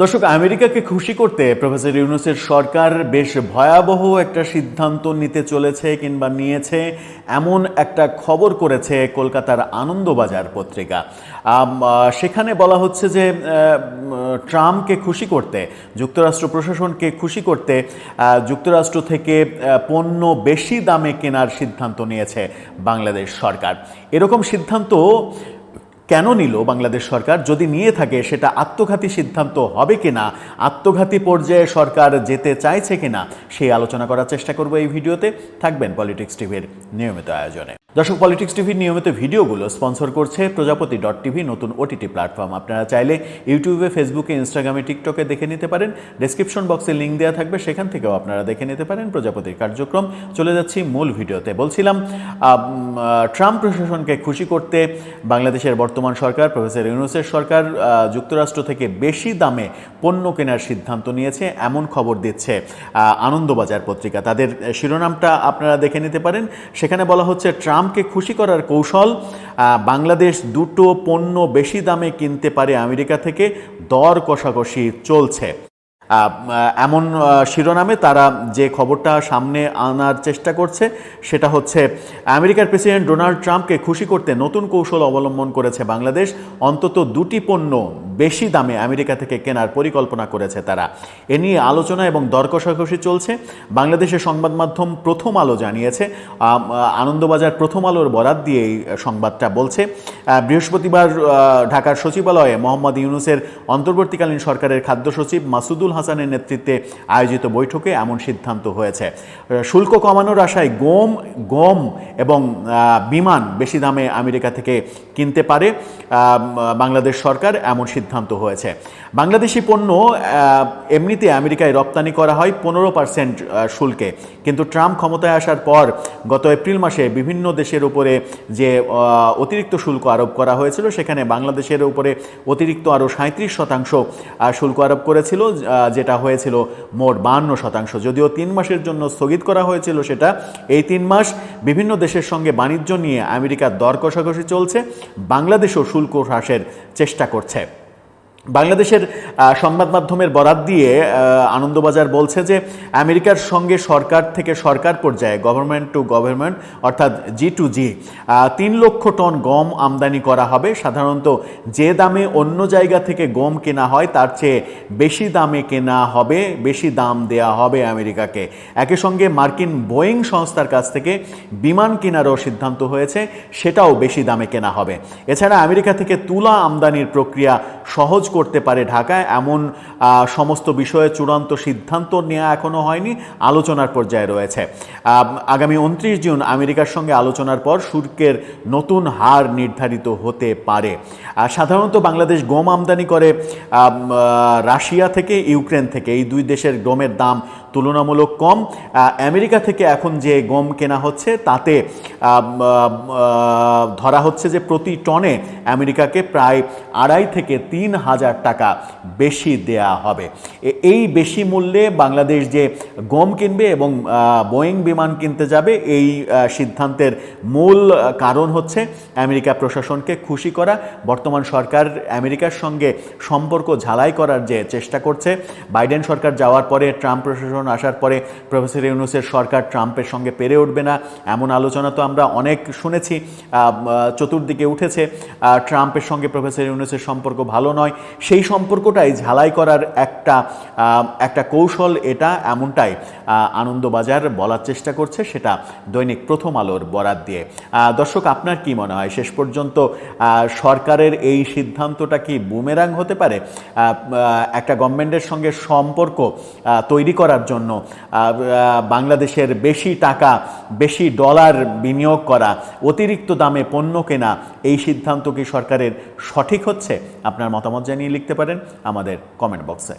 দর্শক, আমেরিকাকে খুশি করতে প্রফেসর ইউনুসের সরকার বেশ ভয়াবহ একটা সিদ্ধান্ত নিতে চলেছে কিংবা নিয়েছে, এমন একটা খবর করেছে কলকাতার আনন্দবাজার পত্রিকা। সেখানে বলা হচ্ছে যে ট্রাম্পকে খুশি করতে, যুক্তরাষ্ট্র প্রশাসনকে খুশি করতে যুক্তরাষ্ট্র থেকে পণ্য বেশি দামে কেনার সিদ্ধান্ত নিয়েছে বাংলাদেশ সরকার। এরকম সিদ্ধান্ত কেন নিল বাংলাদেশ সরকার? যদি নিয়ে থাকে, সেটা আত্মঘাতী সিদ্ধান্ত হবে কিনা? আত্মঘাতী পর্যায়ে সরকার যেতে চাইছে কিনা? সেই আলোচনা করার চেষ্টা করব এই ভিডিওতে। থাকবেন পলিটিক্স টিভির নিয়মিত আয়োজনে। দর্শক পলিটিক্স টিভির নিয়মিত ভিডিওগুলো স্পন্সর করছে প্রজাপতি ডট টিভি নতুন ওটিটি প্ল্যাটফর্ম আপনারা চাইলে ইউটিউবে ফেসবুকে ইনস্টাগ্রামে টিকটকে দেখে নিতে পারেন। ডেসক্রিপশন বক্সে লিঙ্ক দেওয়া থাকবে, সেখান থেকেও আপনারা দেখে নিতে পারেন প্রজাপতির কার্যক্রম। চলে যাচ্ছি মূল ভিডিওতে। বলছিলাম ট্রাম্প প্রশাসনকে খুশি করতে বাংলাদেশের বর্তমান সরকার, প্রফেসর ইউনুসের সরকার যুক্তরাষ্ট্র থেকে বেশি দামে পণ্য কেনার সিদ্ধান্ত নিয়েছে, এমন খবর দিচ্ছে আনন্দবাজার পত্রিকা। তাদের শিরোনামটা আপনারা দেখে নিতে পারেন। সেখানে বলা হচ্ছে ট্রাম্পকে খুশি করার কৌশল বাংলাদেশ দুটো পণ্য বেশি দামে কিনতে পারে আমেরিকা থেকে, দর কষাকষি চলছে। এমন শিরোনামে তারা যে খবরটা সামনে আনার চেষ্টা করছে, সেটা হচ্ছে, আমেরিকার প্রেসিডেন্ট ডোনাল্ড ট্রাম্পকে খুশি করতে নতুন কৌশল অবলম্বন করেছে বাংলাদেশ। অন্তত দুটি পণ্য বেশি দামে আমেরিকা থেকে কেনার পরিকল্পনা করেছে তারা। এ নিয়ে আলোচনা এবং দর কষাকষি চলছে। বাংলাদেশের সংবাদ মাধ্যম প্রথম আলো জানিয়েছে আনন্দবাজার প্রথম আলোর বরাত দিয়ে এই সংবাদটা বলছে। বৃহস্পতিবার ঢাকার সচিবালয়ে মোহাম্মদ ইউনুসের অন্তর্বর্তীকালীন সরকারের খাদ্য সচিব মাসুদুল হাসানের নেতৃত্বে আয়োজিত বৈঠকে এমন সিদ্ধান্ত হয়েছে। শুল্ক কমানোর আশায় গম গম এবং বিমান বেশি দামে আমেরিকা থেকে কিনতে পারে বাংলাদেশ সরকার এমন সিদ্ধান্ত হয়েছে। বাংলাদেশি পণ্য এমনিতে আমেরিকায় রপ্তানি করা হয় পনেরো পার্সেন্ট শুল্কে। কিন্তু ট্রাম্প ক্ষমতায় আসার পর গত এপ্রিল মাসে বিভিন্ন দেশের উপরে যে অতিরিক্ত শুল্ক আরোপ করা হয়েছিল, সেখানে বাংলাদেশের উপরে অতিরিক্ত আরও সাঁত্রিশ শতাংশ শুল্ক আরোপ করেছিল যেটা হয়েছিল মোট বাহান্ন শতাংশ। যদিও তিন মাসের জন্য স্থগিত করা হয়েছিল সেটা, এই তিন মাস বিভিন্ন দেশের সঙ্গে বাণিজ্য নিয়ে আমেরিকার দর কষাকষি চলছে, বাংলাদেশও শুল্ক হ্রাসের চেষ্টা করছে। বাংলাদেশের সংবাদ মাধ্যমের বরাত দিয়ে আনন্দবাজার বলছে যে আমেরিকার সঙ্গে সরকার থেকে সরকার পর্যায়ে গভর্নমেন্ট টু গভর্নমেন্ট অর্থাৎ জি টু জি তিন লক্ষ টন গম আমদানি করা হবে। সাধারণত যে দামে অন্য জায়গা থেকে গম কেনা হয়, তার চেয়ে বেশি দামে কেনা হবে, বেশি দাম দেয়া হবে আমেরিকাকে। একই সঙ্গে মার্কিন বোয়িং সংস্থার কাছ থেকে বিমান কেনারও সিদ্ধান্ত হয়েছে, সেটাও বেশি দামে কেনা হবে। এছাড়া আমেরিকা থেকে তুলা আমদানির প্রক্রিয়া সহজ করতে পারে ঢাকায়, এমন সমস্ত বিষয়ে চূড়ান্ত সিদ্ধান্ত নেওয়া এখনও হয়নি, আলোচনার পর্যায়ে রয়েছে। আগামী উনত্রিশ জুন আমেরিকার সঙ্গে আলোচনার পর শুল্কের নতুন হার নির্ধারিত হতে পারে। সাধারণত বাংলাদেশ গম আমদানি করে রাশিয়া থেকে, ইউক্রেন থেকে। এই দুই দেশের গমের দাম তুলনামূলক কম। আমেরিকা থেকে এখন যে গম কেনা হচ্ছে, তাতে ধরা হচ্ছে যে প্রতি টনে আমেরিকাকে প্রায় আড়াই থেকে তিন হাজার টাকা বেশি দেয়া হবে। এই বেশি মূল্যে বাংলাদেশ যে গম কিনবে এবং বোয়িং বিমান কিনতে যাবে, এই সিদ্ধান্তের মূল কারণ হচ্ছে আমেরিকা প্রশাসনকে খুশি করা। বর্তমান সরকার আমেরিকার সঙ্গে সম্পর্ক ঝালাই করার যে চেষ্টা করছে, বাইডেন সরকার যাওয়ার পরে, ট্রাম্প প্রশাসন আসার পরে প্রফেসর ইউনুসের সরকার ট্রাম্পের সঙ্গে পেরে উঠবে না, এমন আলোচনা তো আমরা অনেক শুনেছি চতুর্দিকে উঠেছে। ট্রাম্পের সঙ্গে প্রফেসর ইউনুসের সম্পর্ক ভালো নয় সেই সম্পর্কটাই ঝালাই করার একটা একটা কৌশল এটা, এমনটাই আনন্দবাজার বলার চেষ্টা করছে সেটা দৈনিক প্রথম আলোর বরাত দিয়ে। দর্শক, আপনার কি মনে হয়? শেষ পর্যন্ত সরকারের এই সিদ্ধান্তটা কি বুমেরাং হতে পারে? একটা গভর্নমেন্টের সঙ্গে সম্পর্ক তৈরি করার জন্য বাংলাদেশের বেশি টাকা, বেশি ডলার বিনিয়োগ করা, অতিরিক্ত দামে পণ্য কেনা, এই সিদ্ধান্ত কি সরকারের সঠিক হচ্ছে? আপনার মতামত জানিয়ে লিখতে পারেন আমাদের কমেন্ট বক্সে